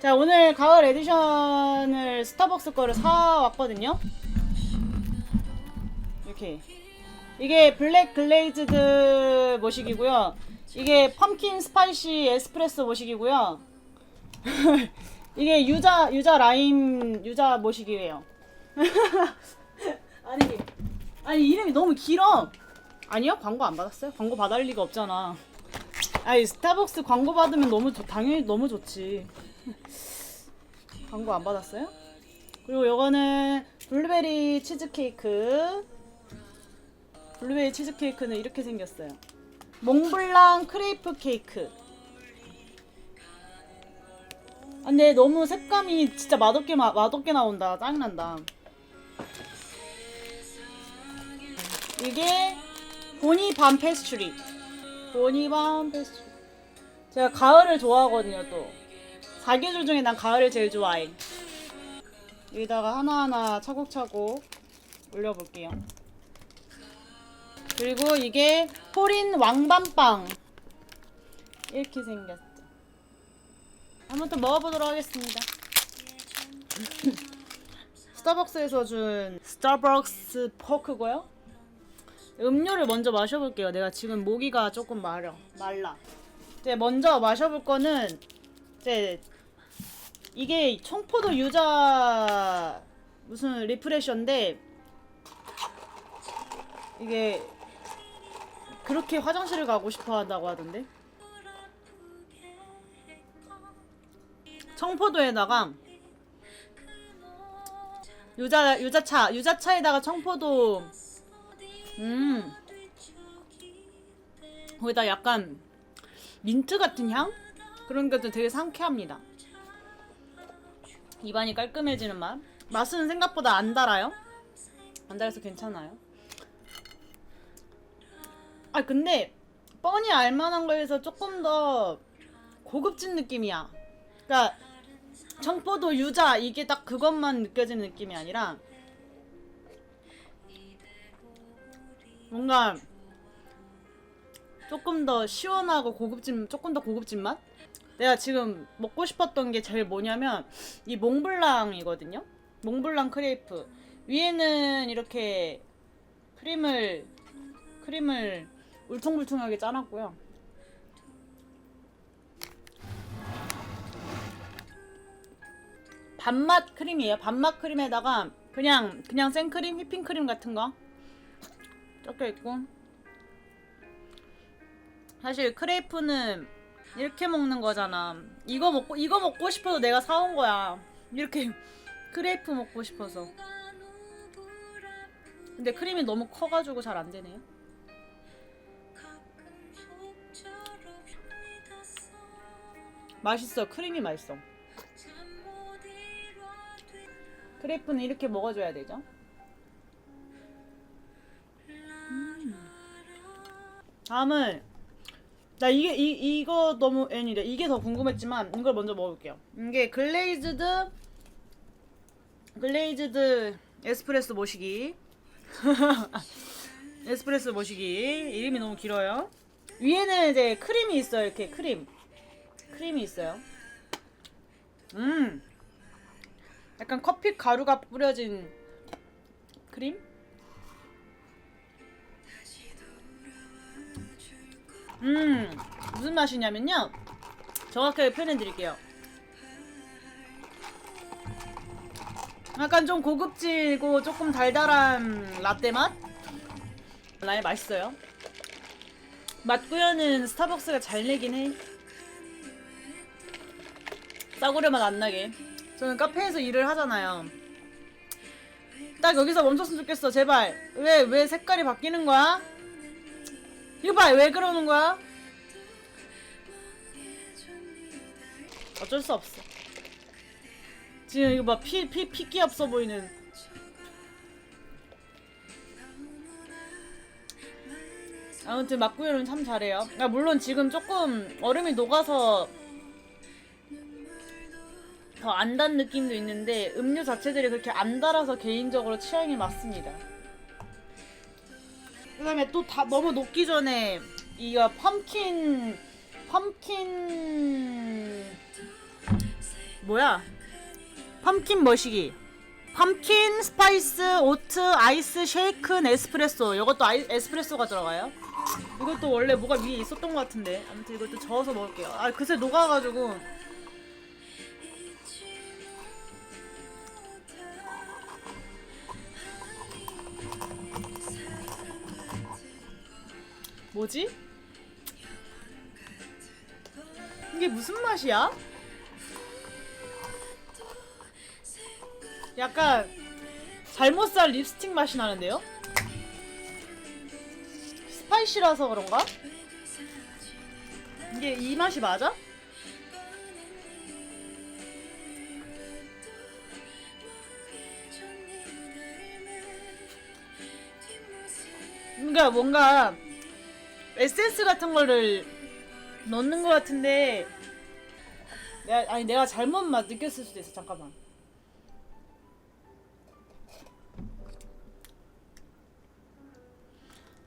자 오늘 가을 에디션을 스타벅스 거를 사왔거든요. 이렇게. 이게 블랙 글레이즈드 모식이고요. 이게 펌킨 스파이시 에스프레소 모식이고요. 이게 유자 유자 라임 유자 모식이에요. 아니 아니 이름이 너무 길어. 아니요? 광고 안 받았어요? 광고 받을 리가 없잖아. 아니 스타벅스 광고 받으면 너무 좋- 당연히 너무 좋지 광고 안 받았어요? 그리고 요거는 블루베리 치즈케이크. 블루베리 치즈케이크는 이렇게 생겼어요. 몽블랑 크레이프 케이크. 아, 근데 너무 색감이 진짜 맛없게 마, 맛없게 나온다. 짜증난다. 이게 보니밤 페스츄리. 보니밤 페스츄리. 제가 가을을 좋아하거든요 또 사계절 중에 난 가을을 제일 좋아해. 여기다가 하나하나 차곡차곡 올려볼게요. 그리고 이게 포린 왕밤빵. 이렇게 생겼죠. 아무튼 먹어보도록 하겠습니다. 스타벅스에서 준 스타벅스 포크고요. 음료를 먼저 마셔볼게요. 내가 지금 모기가 조금 마려 말라. 이제 먼저 마셔볼 거는 이제 이게 청포도 유자 무슨 리프레셔인데 이게 그렇게 화장실을 가고 싶어 한다고 하던데 청포도에다가 유자 유자차 유자차에다가 청포도 음 거기다 약간 민트 같은 향 그런 것도 되게 상쾌합니다. 입안이 깔끔해지는 맛. 맛은 생각보다 안 달아요. 안 달아서 괜찮아요. 아 근데 뻔히 알만한 거에서 조금 더 고급진 느낌이야. 그러니까 청포도 유자 이게 딱 그것만 느껴지는 느낌이 아니라 뭔가 조금 더 시원하고 고급진 조금 더 고급진 맛? 내가 지금 먹고 싶었던 게 제일 뭐냐면 이 몽블랑이거든요. 몽블랑 크레이프 위에는 이렇게 크림을 크림을 울퉁불퉁하게 짜놨고요. 반맛 크림이에요. 반맛 크림에다가 그냥 그냥 생크림, 휘핑크림 같은 거 섞여 있고 사실 크레이프는 이렇게 먹는 거잖아. 이거 먹고 이거 먹고 싶어서 내가 사온 거야. 이렇게 크레이프 먹고 싶어서. 근데 크림이 너무 커가지고 잘 안 되네요. 맛있어. 크림이 맛있어. 크레이프는 이렇게 먹어줘야 되죠. 음. 다음은 나 이게 이 이거 너무 애니래 이게 더 궁금했지만 이걸 먼저 먹어볼게요. 이게 글레이즈드 글레이즈드 에스프레소 모시기 에스프레소 모시기 이름이 너무 길어요. 위에는 이제 크림이 있어요. 이렇게 크림 크림이 있어요. 음 약간 커피 가루가 뿌려진 크림? 음 무슨 맛이냐면요. 정확하게 표현해 드릴게요. 약간 좀 고급지고 조금 달달한 라떼 맛? 라이 맛있어요. 맛구여는 스타벅스가 잘 내긴 해. 싸구려 맛 안 나게. 저는 카페에서 일을 하잖아요. 딱 여기서 멈췄으면 좋겠어. 제발. 왜 왜 색깔이 바뀌는 거야? 이거 봐, 왜 그러는 거야? 어쩔 수 없어. 지금 이거 봐, 피, 피, 피기 없어 보이는. 아무튼 막구이는 참 잘해요. 아, 물론 지금 조금 얼음이 녹아서 더 안 단 느낌도 있는데 음료 자체들이 그렇게 안 달아서 개인적으로 취향이 맞습니다. 그다음에 또 다 너무 녹기 전에 이거 펌킨 펌킨 뭐야? 펌킨 머시기. 펌킨 스파이스 오트 아이스 쉐이크 에스프레소. 이것도 아이, 에스프레소가 들어가요. 이것도 원래 뭐가 위에 있었던 것 같은데. 아무튼 이것도 저어서 먹을게요. 아 그새 녹아가지고. 뭐지? 이게 무슨 맛이야? 약간 잘못 살 립스틱 맛이 나는데요? 스파이시라서 그런가? 이게 이 맛이 맞아? 그러니까 뭔가 에센스 같은 거를 넣는 것 같은데 내가 아니 내가 잘못 맛 느꼈을 수도 있어 잠깐만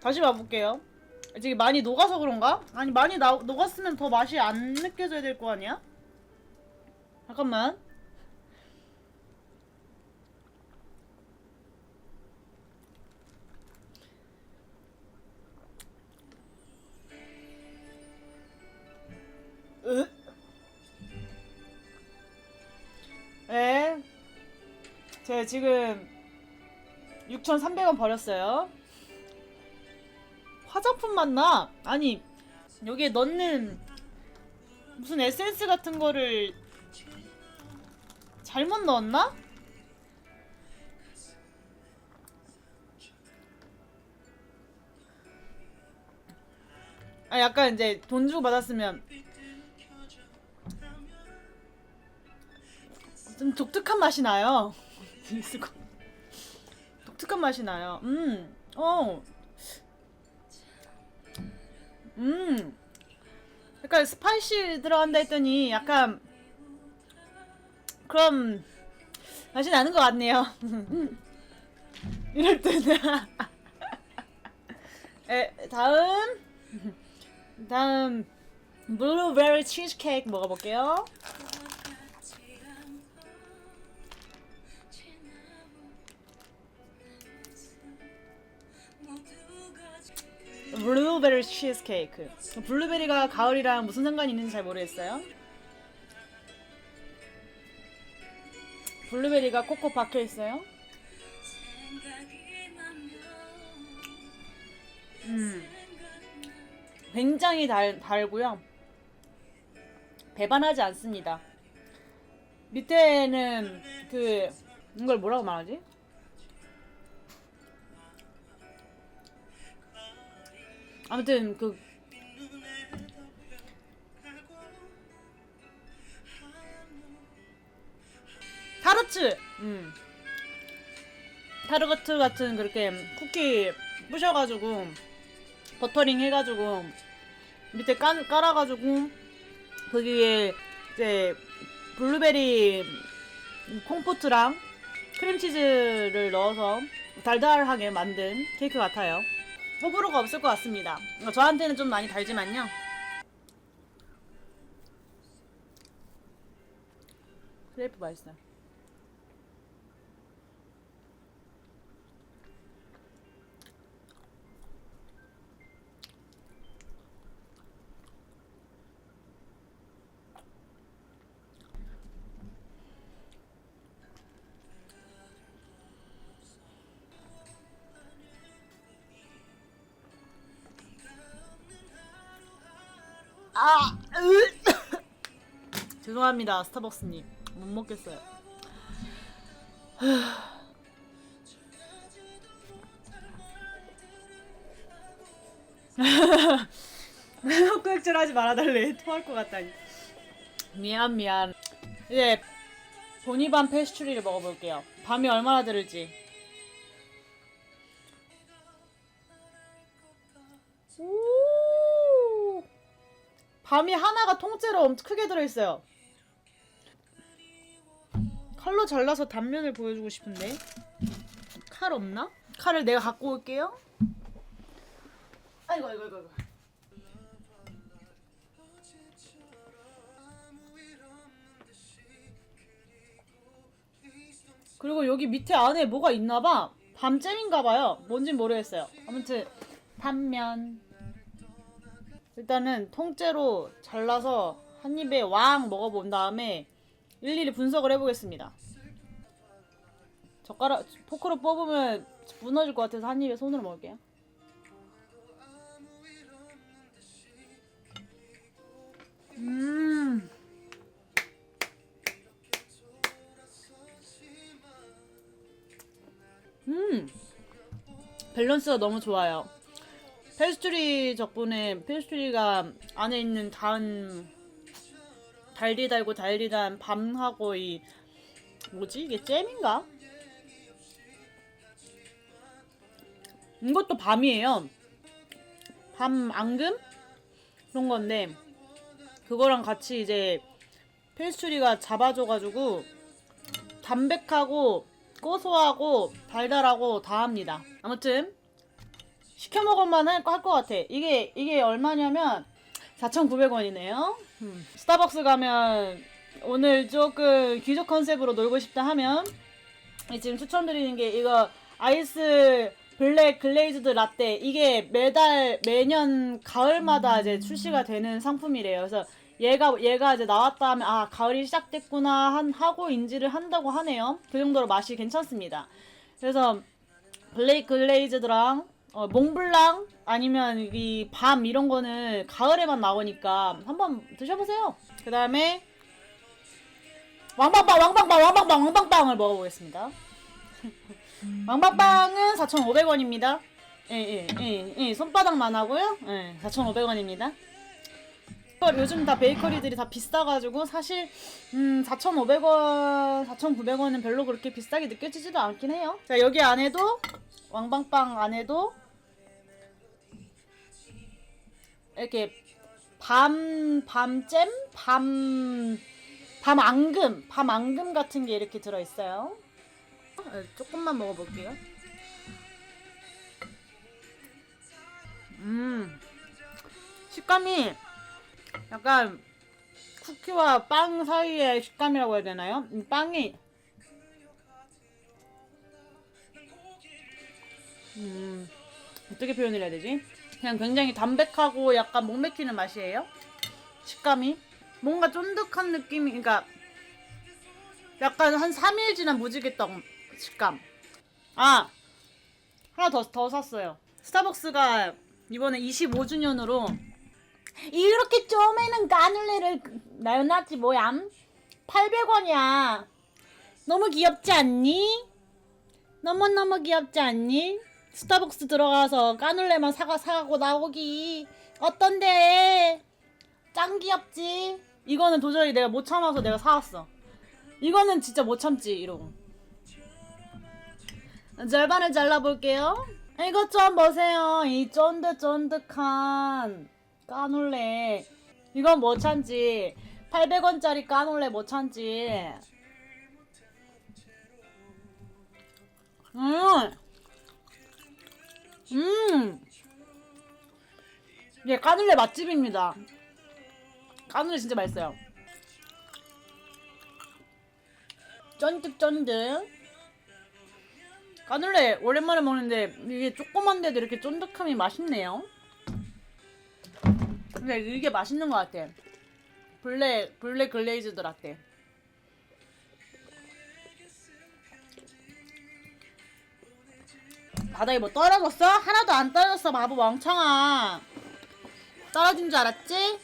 다시 봐볼게요 지금 많이 녹아서 그런가? 아니 많이 나, 녹았으면 더 맛이 안 느껴져야 될 거 아니야? 잠깐만 으? 네. 제가 지금 6,300원 버렸어요. 화장품 맛나? 아니, 여기에 넣는 무슨 에센스 같은 거를 잘못 넣었나? 아, 약간 이제 돈 주고 받았으면 좀 독특한 맛이 나요. 독특한 맛이 나요. 음, 어, 음, 약간 스파이시 들어간다 했더니 약간 그럼 맛이 나는 것 같네요. 이럴 때는 에, 다음 다음 블루베리 치즈케이크 먹어볼게요. 블루베리 치즈케이크. 블루베리가 가을이랑 무슨 상관이 있는지 잘 모르겠어요. 블루베리가 코코 박혀 있어요. 음, 굉장히 달, 달고요. 배반하지 않습니다. 밑에는 그 이걸 뭐라고 말하지? 아무튼 그 타르트, 음, 타르트 같은 그렇게 쿠키 부셔가지고 버터링 해가지고 밑에 깐, 깔아가지고 거기에 이제 블루베리 콩포트랑 크림치즈를 넣어서 달달하게 만든 케이크 같아요. 호불호가 없을 것 같습니다. 저한테는 좀 많이 달지만요. 크레이프 맛있어요. 아, 으! 죄송합니다, 스타벅스님. 못 먹겠어요. 헛구역질 하지 말아달래. 토할 것 같다니. 미안, 미안. 이제 보니밤 페스츄리를 먹어볼게요. 밤이 얼마나 들을지. 밤이 하나가 통째로 엄청 크게 들어있어요. 칼로 잘라서 단면을 보여주고 싶은데 칼 없나? 칼을 내가 갖고 올게요. 아이고 아이고 아이고. 그리고 여기 밑에 안에 뭐가 있나봐. 밤잼인가봐요. 뭔진 모르겠어요. 아무튼 단면. 일단은 통째로 잘라서 한 입에 왕 먹어본 다음에 일일이 분석을 해보겠습니다. 젓가락 포크로 뽑으면 무너질 것 같아서 한 입에 손으로 먹을게요. 음. 음. 밸런스가 너무 좋아요. 페스츄리 덕분에 페스츄리가 안에 있는 단 달리 달고 달리 단 밤하고 이 뭐지 이게 잼인가? 이것도 밤이에요. 밤 앙금 그런 건데 그거랑 같이 이제 페스츄리가 잡아줘가지고 담백하고 고소하고 달달하고 다 합니다. 아무튼 시켜 먹을만 할것 같아. 이게 이게 얼마냐면 4,900원이네요. 스타벅스 가면 오늘 조금 귀족 컨셉으로 놀고 싶다 하면 이 지금 추천드리는 게 이거 아이스 블랙 글레이즈드 라떼 이게 매달 매년 가을마다 이제 출시가 되는 상품이래요. 그래서 얘가 얘가 이제 나왔다 하면 아 가을이 시작됐구나 한 하고 인지를 한다고 하네요. 그 정도로 맛이 괜찮습니다. 그래서 블랙 글레이즈드랑 어, 몽블랑 아니면 이 밤 이런 거는 가을에만 나오니까 한번 드셔보세요. 그 다음에 왕빵빵 왕빵빵 왕빵빵 왕빵빵을 먹어보겠습니다. 왕빵빵은 4,500원입니다. 예, 예, 예, 예, 손바닥만 하고요. 예, 4,500원입니다. 요즘 다 베이커리들이 다 비싸가지고 사실 음 4,500원, 4,900원은 별로 그렇게 비싸게 느껴지지도 않긴 해요. 자 여기 안에도 왕빵빵 안에도 이렇게 밤 밤잼 밤 밤앙금 밤앙금 같은 게 이렇게 들어 있어요. 조금만 먹어볼게요. 음 식감이 약간 쿠키와 빵 사이의 식감이라고 해야 되나요? 이 빵이 음 어떻게 표현을 해야 되지? 그냥 굉장히 담백하고 약간 목 맥히는 맛이에요. 식감이 뭔가 쫀득한 느낌이 그러니까 약간 한 3일 지난 무지개떡 식감. 아 하나 더 더 샀어요. 스타벅스가 이번에 25주년으로 이렇게 쪼매는 까눌레를 나연하지 뭐얌? 800원이야. 너무 귀엽지 않니? 너무너무 귀엽지 않니? 스타벅스 들어가서 까눌레만 사가 사고 나오기 어떤데? 짱 귀엽지? 이거는 도저히 내가 못 참아서 내가 사왔어. 이거는 진짜 못 참지 이러고. 절반을 잘라볼게요. 이것 좀 보세요. 이 쫀득쫀득한 까놀레. 이건 못 참지. 800원짜리 까놀레 못 참지. 음. 음. 예, 까눌레 맛집입니다. 까눌레 진짜 맛있어요. 쫀득쫀득. 까눌레 오랜만에 먹는데 이게 조그만데도 이렇게 쫀득함이 맛있네요. 근데 이게 맛있는 것 같아. 블랙 블랙 글레이즈드 라떼. 바닥에 뭐 떨어졌어? 하나도 안 떨어졌어 바보 멍청아. 떨어진 줄 알았지?